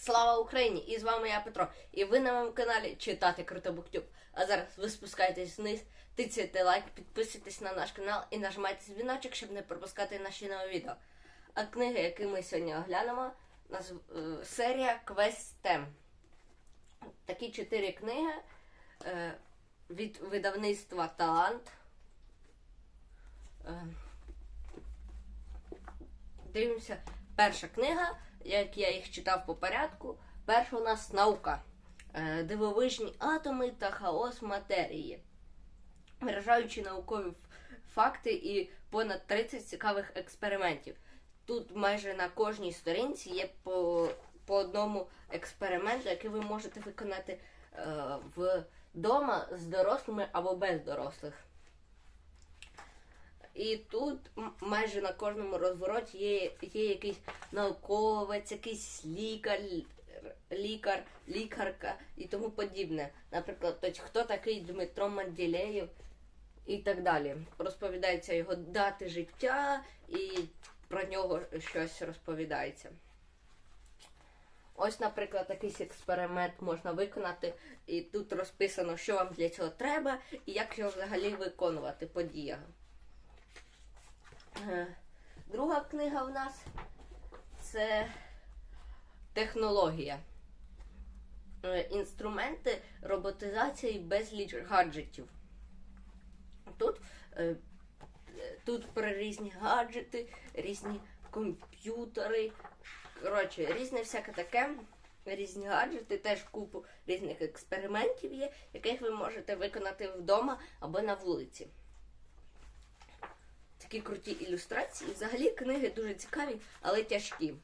Слава Україні! І з вами я Петро. І ви на моєму каналі читати Круто Буктюб. А зараз ви спускаєтесь вниз, тицяйте лайк, підписуйтесь на наш канал і нажимайте дзвіночок, щоб не пропускати наші нові відео. А книги, які ми сьогодні оглянемо, назв... е, серія Квестем. Такі чотири книги е, від видавництва Талант. Е, Дивимося. Перша книга, як я їх читав по порядку. Перша у нас наука. Е, Дивовижні атоми та хаос матерії. Вражаючі наукові факти і понад 30 цікавих експериментів. Тут майже на кожній сторінці є по, по одному експерименту, який ви можете виконати е, вдома з дорослими або без дорослих. І тут майже на кожному розвороті є, є якийсь науковець, якийсь лікар, лікар, лікарка і тому подібне. Наприклад, ось хто такий Дмитро Манділеєв і так далі. Розповідається його дати життя і про нього щось розповідається. Ось, наприклад, якийсь експеримент можна виконати, і тут розписано, що вам для цього треба і як його взагалі виконувати по діях. Е, Друга книга в нас це технологія. Е, Інструменти роботизації безліч гаджетів. Тут, е, е, тут про різні гаджети, різні комп'ютери. Коротше, різне всяке таке. Різні гаджети, теж купу різних експериментів є, яких ви можете виконати вдома або на вулиці такі круті ілюстрації. Взагалі книги дуже цікаві, але тяжкі.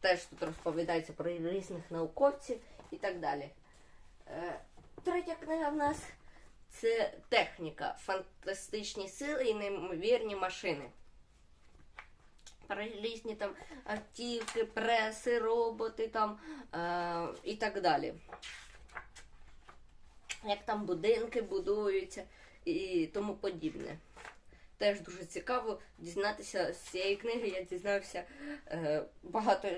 Теж тут розповідається про різних науковців і так далі. Е, Третя книга в нас це техніка, фантастичні сили і неймовірні машини. Про різні там автівки, преси, роботи там е, і так далі. Як там будинки будуються і тому подібне. Теж дуже цікаво дізнатися з цієї книги. Я дізнався е, багато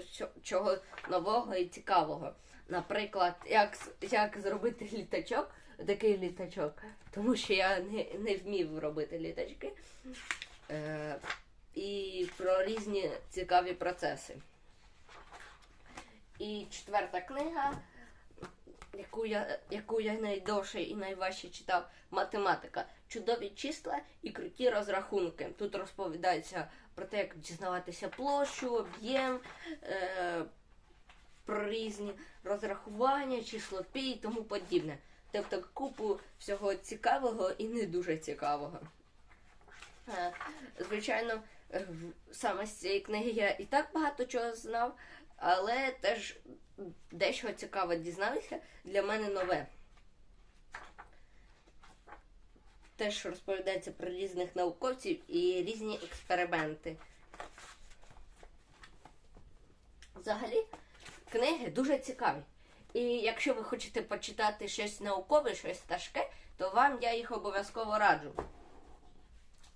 чого нового і цікавого. Наприклад, як, як зробити літачок, такий літачок, тому що я не, не вмів робити літачки. Е, і про різні цікаві процеси. І четверта книга яку я, яку я найдовше і найважче читав, математика. Чудові числа і круті розрахунки. Тут розповідається про те, як дізнаватися площу, об'єм, е, про різні розрахування, числопій і тому подібне. Тобто купу всього цікавого і не дуже цікавого. Е, Звичайно, саме з цієї книги я і так багато чого знав, але теж дещо цікаве дізнався для мене нове. Теж розповідається про різних науковців і різні експерименти. Взагалі, книги дуже цікаві. І якщо ви хочете почитати щось наукове, щось тяжке, то вам я їх обов'язково раджу.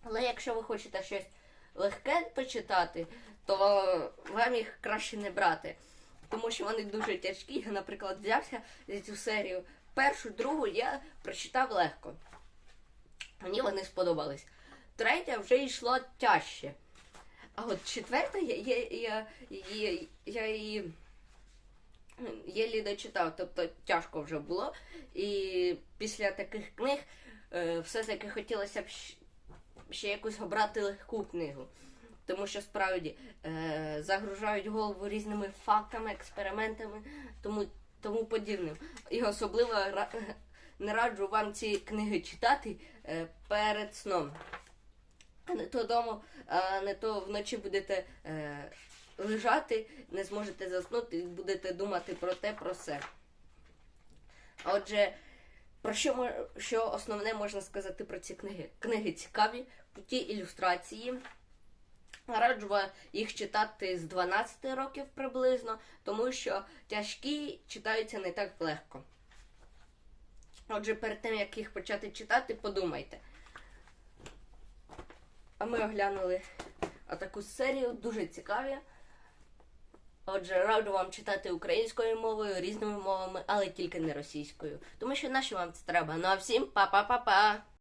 Але якщо ви хочете щось легке почитати, то вам їх краще не брати. Тому що вони дуже тяжкі. Я, наприклад, взявся за цю серію. Першу, другу я прочитав легко. Мені вони сподобались. Третя вже йшло тяжче. А от четверта я, я, я, я, я її єлі дочитав, тобто тяжко вже було. І після таких книг е, все-таки хотілося б ще якусь обрати легку книгу. Тому що справді е, загружають голову різними фактами, експериментами, тому, тому подібним. І особливо не раджу вам ці книги читати е, перед сном. Не то дому, а не то вночі будете е, лежати, не зможете заснути і будете думати про те, про все. Отже, про що, мо- що основне можна сказати про ці книги? Книги цікаві, круті ілюстрації. Раджу їх читати з 12 років приблизно, тому що тяжкі читаються не так легко. Отже, перед тим як їх почати читати, подумайте. А ми оглянули таку серію, дуже цікаві. Отже, раджу вам читати українською мовою, різними мовами, але тільки не російською. Тому що нащо вам це треба? Ну а всім па-па-па-па!